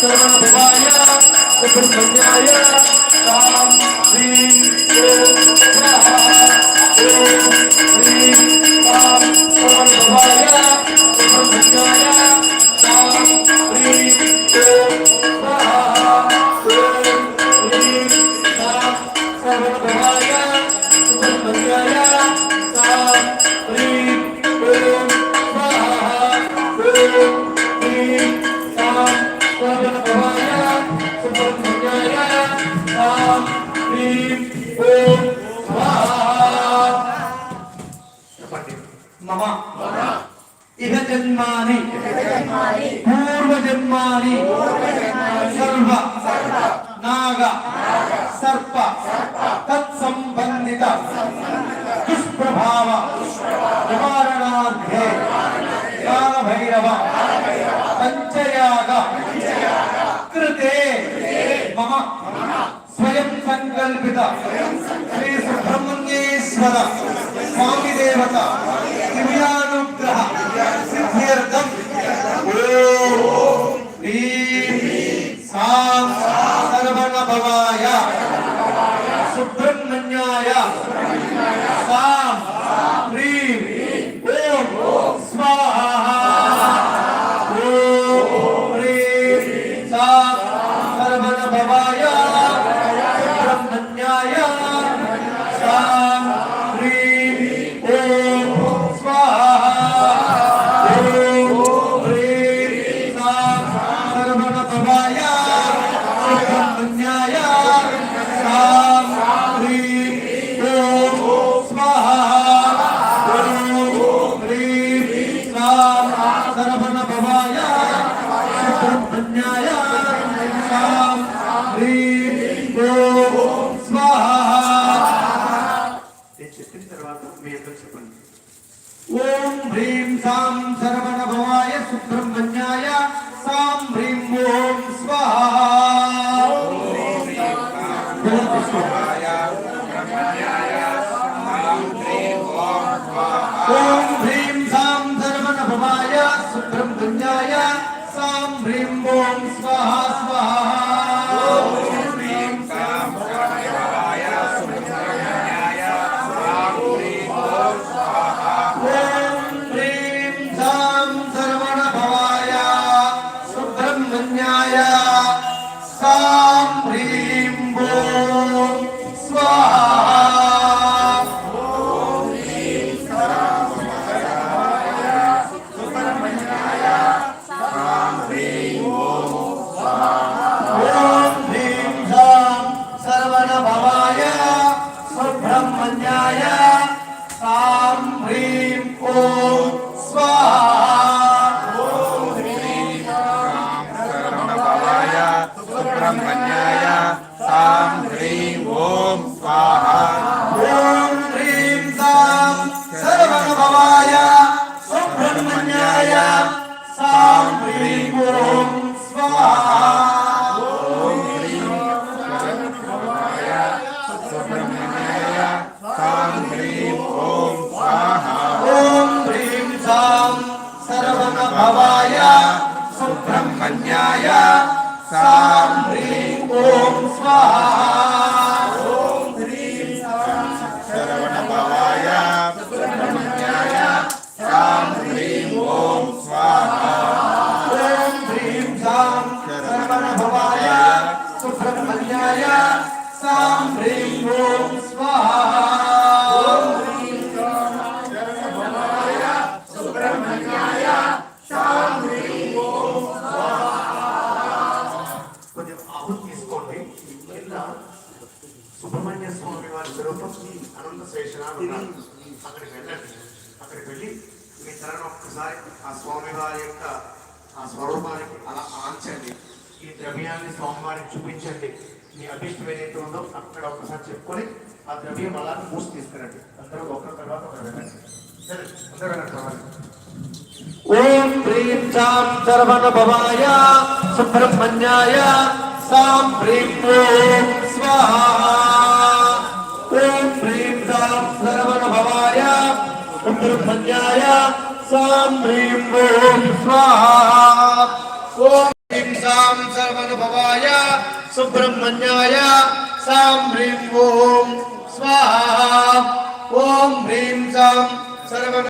సర్వభవాయ సుబ్రహ్మణ్యాయ సాం హ్రీం ఓం స్వాహా ఓం హ్రీం సాం సర్వభవాయ సుబ్రహ్మణ్యాయ సాం హ్రీం ఓం స్వాహా ఓం హ్రీం సాం సర్వభవాయ మమ. ఇహ జన్మాని పూర్వ జన్మాని సర్వ. నాగ. సర్ప. తత్సంబంధిత. దుష్ప్రభావ. నివారణార్థే కాలభైరవ. పంచయాగ. కృతే. మమ. స్వయం సంకల్పిత. శ్రీ సుబ్రహ్మణ్యేశ్వర. స్వామి దేవత దివ్యానుగ్రహ సిద్ధ్యర్థం ఓం హ్రీం సాం సర్వణ సుబ్రహ్మణ్యాయ హ్రీం భవాయ సుబ్రహ్మణ్యాయ సాం హ్రీం ఓం నేను చెప్పిన తర్వాత మీ అందరూ చెప్పండి ఓం హ్రీం సాం సర్వణ భవాయ సుబ్రహ్మణ్యాయ సాం హ్రీం ఓం స్వాహా ఓం హ్రీం భవాయ సుబ్రహ్మణ్యాయ సాం హ్రీం ఓం స్వాహా. శరవణ భవాయ సుబ్రహ్మణ్యాయ సాం హ్రీం ఓం స్వాహా. ఓం హ్రీం సాం సర్వణ భవాయ సుబ్రహ్మణ్యాయ సాం హ్రీం ఓం అనంత శేషనాలు అక్కడికి వెళ్ళండి అక్కడికి వెళ్ళి మీ తలను ఒక్కసారి ఆ స్వామి వారి యొక్క ఆ స్వరూపానికి అలా ఆంచండి ఈ ద్రవ్యాన్ని స్వామివారికి చూపించండి మీ అభిష్టం ఏదైతే ఉందో అక్కడ ఒకసారి చెప్పుకొని ఆ ద్రవ్యం అలా మూసి తీసుకురండి అందరూ ఒకరి తర్వాత ఒకరు వెళ్ళండి సరే అందరూ వెళ్ళండి ఓం హ్రీం చాం సర్వణ భవాయ సుబ్రహ్మణ్యాయ సాం హ్రీం ఓం స్వాహా. సుబ్రహ్మణ్యాయ సాం హ్రీం ఓం స్వాహా ఓం హ్రీం సాం సర్వనుభవాయ సుబ్రహ్మణ్యాయ సాం హ్రీం ఓం స్వాహా ఓం హ్రీం సాం సర్వ